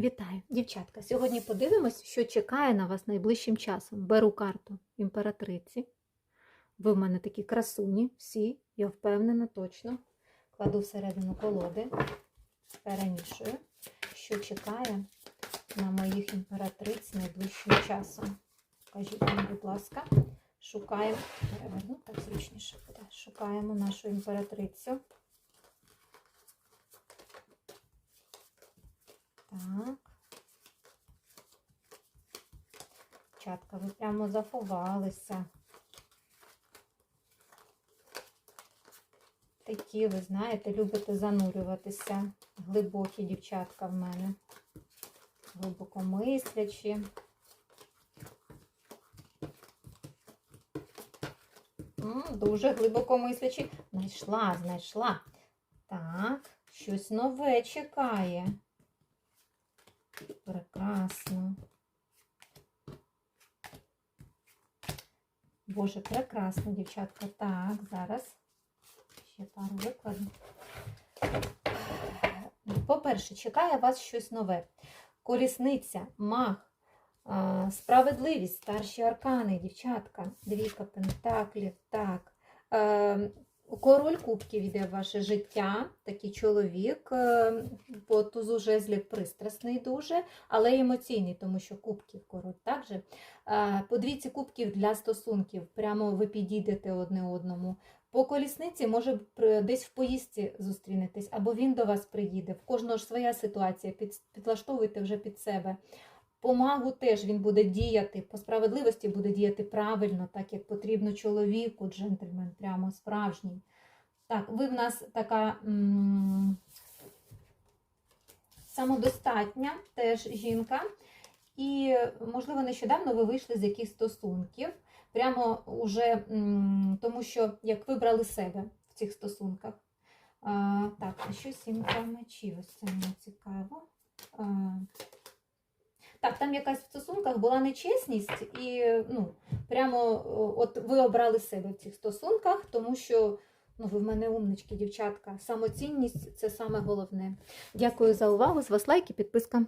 Вітаю, дівчатка! Сьогодні подивимось, що чекає на вас найближчим часом. Беру карту імператриці. Ви в мене такі красуні, всі, я впевнена, точно. Кладу всередину колоди, перемішую, що чекає на моїх імператриць найближчим часом. Кажіть мені, будь ласка, шукаємо, переверну, так зручніше буде. Шукаємо нашу імператрицю. Так. Чатка, ви прямо заховалися. Такі, ви знаєте, любите занурюватися. Глибокі дівчатка в мене. Глибокомислячі. М, Дуже глибокомислячі. Знайшла, знайшла. Так, щось нове чекає. Прекрасно. Боже, прекрасно, дівчатка. Так, зараз ще пару викладу. По-перше, чекає вас щось нове. Колісниця, мах, справедливість, старші аркани, дівчатка, двійка пентаклів, так. Е, Король кубків йде в ваше життя, такий чоловік, е, по тузу жезлів пристрасний дуже, але емоційний, тому що кубків король також. Е, По двійці кубків для стосунків, прямо ви підійдете одне одному. По колісниці, може, десь в поїздці зустрінетесь, або він до вас приїде. В кожного ж своя ситуація, підлаштовуйте вже під себе. По магу теж він буде діяти, по справедливості буде діяти правильно, так як потрібно чоловіку, джентльмен, прямо справжній. Так, ви в нас така м- самодостатня теж жінка. І, можливо, нещодавно ви вийшли з якихось стосунків, прямо уже м, тому, що як вибрали себе в цих стосунках. А, так, що сімка мечів? Ось це мені цікаво. А, так, там якась в стосунках була нечесність, і ну, прямо от ви обрали себе в цих стосунках, тому що ну, ви в мене умнички, дівчатка. Самоцінність це саме головне. Дякую за увагу. З вас лайк і підписка.